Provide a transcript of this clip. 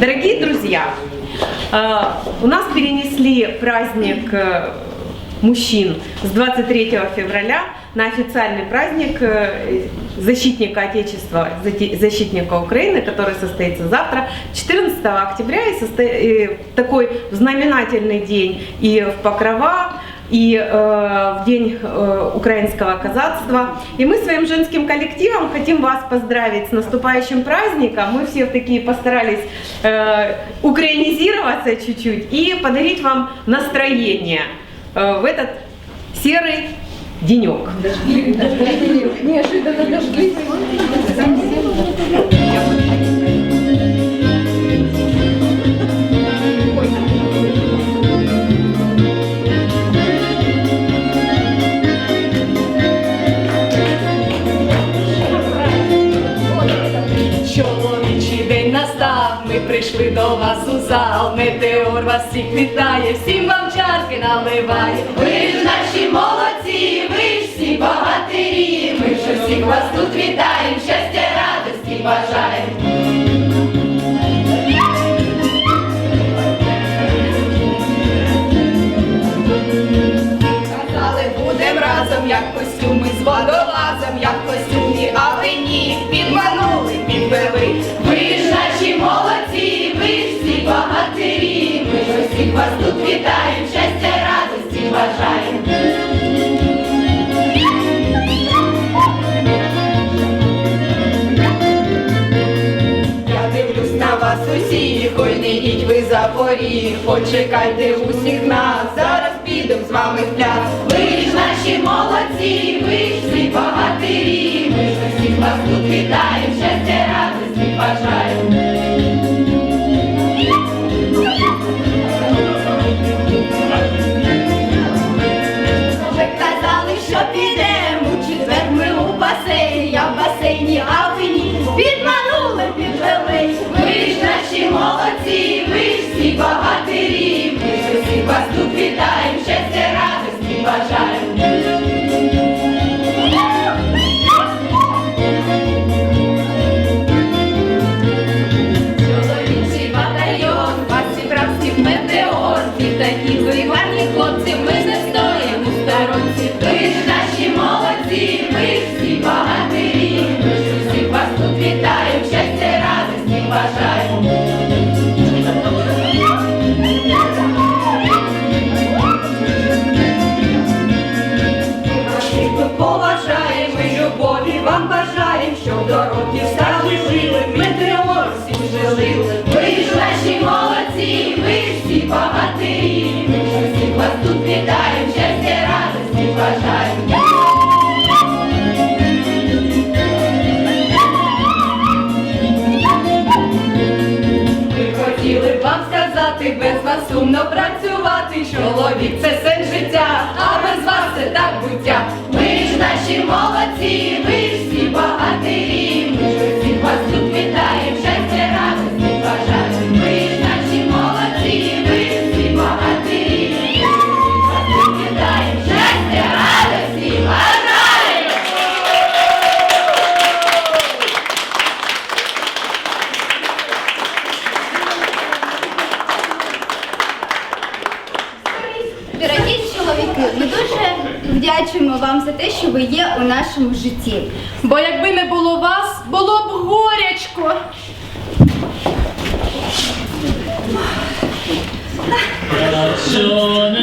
Дорогие друзья, э, у нас перенесли праздник э, мужчин с 23 февраля на официальный праздник э, защитника Отечества, зати- защитника Украины, который состоится завтра, 14 октября, и состо- и такой знаменательный день и в Покрова, и э, в День э, украинского казацтва. И мы своим женским коллективом хотим вас поздравить с наступающим праздником. Мы все такие постарались э, украинизироваться чуть-чуть и подарить вам настроение э, в этот серый денек. Неожиданно дождливый. Вас у зал. Метеор вас всіх вітає, всім вам чарки наливає. Ви ж наші молодці, ви ж всі багатирі. Ми ж усіх вас тут вітаємо, щастя, радості бажаємо. Казали, будем разом, як костюми з водолазом, як костюмні, але ні, підманули, Вас тут вітаємо, щастя, радості бажаємо. Я дивлюсь на вас усіх, ой не ви за поріг, почекайте усіх нас, зараз підем з вами в пляс. Ви ж наші молодці, ви ж всі багатирі, ми ж усіх вас тут вітаємо, щастя, радості бажаємо. Всіх ми любові вам бажаємо, щоб до років стали жили, метеор всім жили. Ви ж наші молодці, ви ж всі багатирі, ми ж усіх вас тут вітаємо, щастя, радості бажаємо. Ми хотіли б вам сказати, без вас сумно працювати. Чоловік це сенс Дякуємо вам за те, що ви є у нашому житті. Бо якби не було вас, було б горячко. Що